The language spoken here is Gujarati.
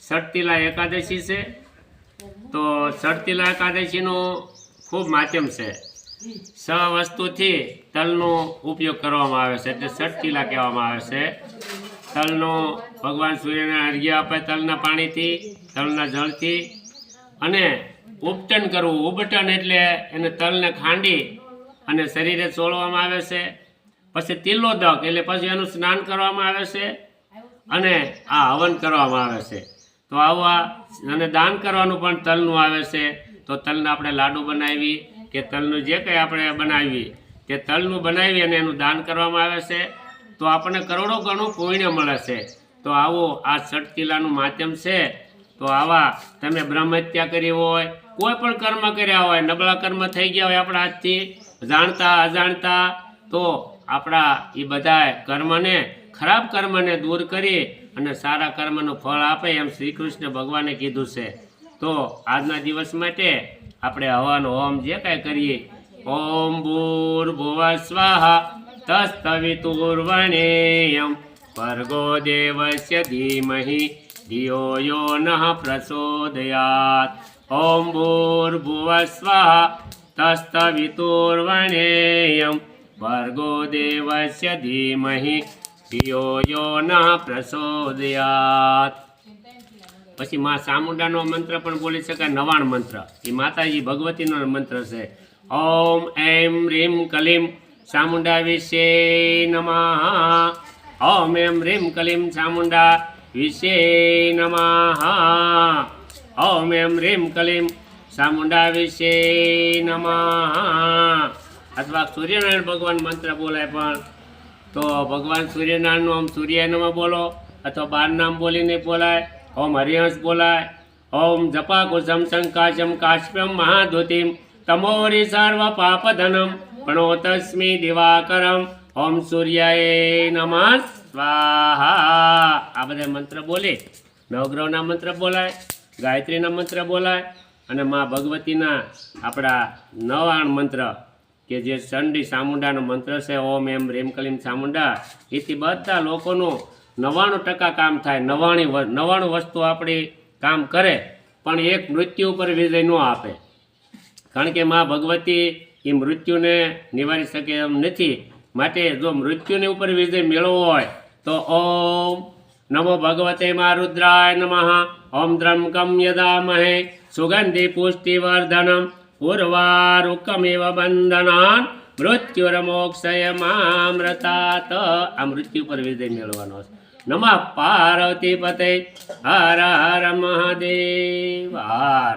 સટતીલા એકાદશી છે. તો સટતીલા એકાદશીનું ખૂબ માધ્યમ છે. સ વસ્તુથી તલનો ઉપયોગ કરવામાં આવે છે એટલે સટતીલા કહેવામાં આવે છે. તલનો ભગવાન સૂર્યને અર્ઘ્ય આપે તલના પાણીથી, તલના જળથી અને ઉપટન કરવું, ઉપટન એટલે એને તલને ખાંડી અને શરીરે ચોળવામાં આવે છે. પછી તિલોદક એટલે પછી એનું સ્નાન કરવામાં આવે છે. અને આ હવન કરવામાં આવે છે. તો આવા અને દાન કરવાનું પણ તલનું આવે છે. તો તલના આપણે લાડુ બનાવી કે તલનું જે કંઈ આપણે બનાવી તે તલનું બનાવી અને એનું દાન કરવામાં આવે છે. તો આપણને કરોડો ગણું પુણ્ય મળે છે. તો આવો આ સટકીલાનું માધ્યમ છે. તો આવા તમે બ્રહ્મહત્યા કરી હોય, કોઈ પણ કર્મ કર્યા હોય, નબળા કર્મ થઈ ગયા હોય આપણા હાથથી, જાણતા, અજાણતા, તો આપણા એ બધા કર્મને ખરાબ કર્મને દૂર કરી અને સારા કર્મનું ફળ આપે એમ શ્રી કૃષ્ણ ભગવાને કીધું છે. તો આજના દિવસ માટે આપણે હવન હોમ જે કાંઈ કરીએ. ઓમ ભૂર ભુવ સ્વાહા તસ્તવિતુર્વણેયમ ભર્ગો દેવસ્ય ધીમહિ ધિયો યો નઃ પ્રચોદયાત. ઓમ ભૂર્ભુવ સ્વાહા તસ્તવિતુર્વણેયમ. ભર્ગો દેવસ્ય ધીમહિ ધિયો યો ન પ્રસોદયાત. પછી માં ચામુંડાનો મંત્ર પણ બોલી શકાય, નવાણ મંત્ર. એ માતાજી ભગવતીનો મંત્ર છે. ઓમ એમ રીમ કલીમ ચામુંડા વિશે નમઃ. ઓમ એમ રીમ કલીમ ચામુંડા વિશે નમઃ. ઓમ એમ રીમ કલીમ ચામુંડા વિશે નમઃ. અથવા સૂર્યનારાયણ ભગવાન મંત્ર બોલાય પણ તો ભગવાન સૂર્યનારાયણનું આમ સૂર્યનામાં બોલો, અથવા બાર નામ બોલીને બોલાય, ઓમ હરિહંસ બોલાય, ઓમ જપા કુસમ શંકાશમ કાશ્યમ મહાધુતિમ તમોરી સર્વ પાપધનમ પ્રણોતસ્મી દિવાકરમ, ઓમ સૂર્ય નમ. સ્વાહા. આ બધા મંત્ર બોલે. નવગ્રહના મંત્ર બોલાય, ગાયત્રીના મંત્ર બોલાય, અને મા ભગવતીના આપણા નવાણ મંત્ર કે જે ચંડી ચામુંડાનો મંત્ર છે, ઓમ એમ રેમ કલીમ ચામુંડા એથી બધા લોકોનું નવ્વાણું ટકા કામ થાય. નવાણી નવ્વાણું વસ્તુ આપણી કામ કરે, પણ એક મૃત્યુ ઉપર વિજય ન આપે. કારણ કે મા ભગવતી એ મૃત્યુને નિવારી શકે એમ નથી. માટે જો મૃત્યુની ઉપર વિજય મેળવવો હોય, તો ઓમ નમો ભગવતે મા રુદ્રાય નમઃ. ઓમ દ્રમકમ યદામહે સુગંધિ પુષ્ટિવર્ધનમ. પૂર્વારુકમેવ બંધનાન મૃત્યુરમોક્ષય મામૃતાત આ મૃત્યુ પર વિજય મેળવવાનો છે નમઃ પાર્વતી પતે હર હર મહાદેવ હર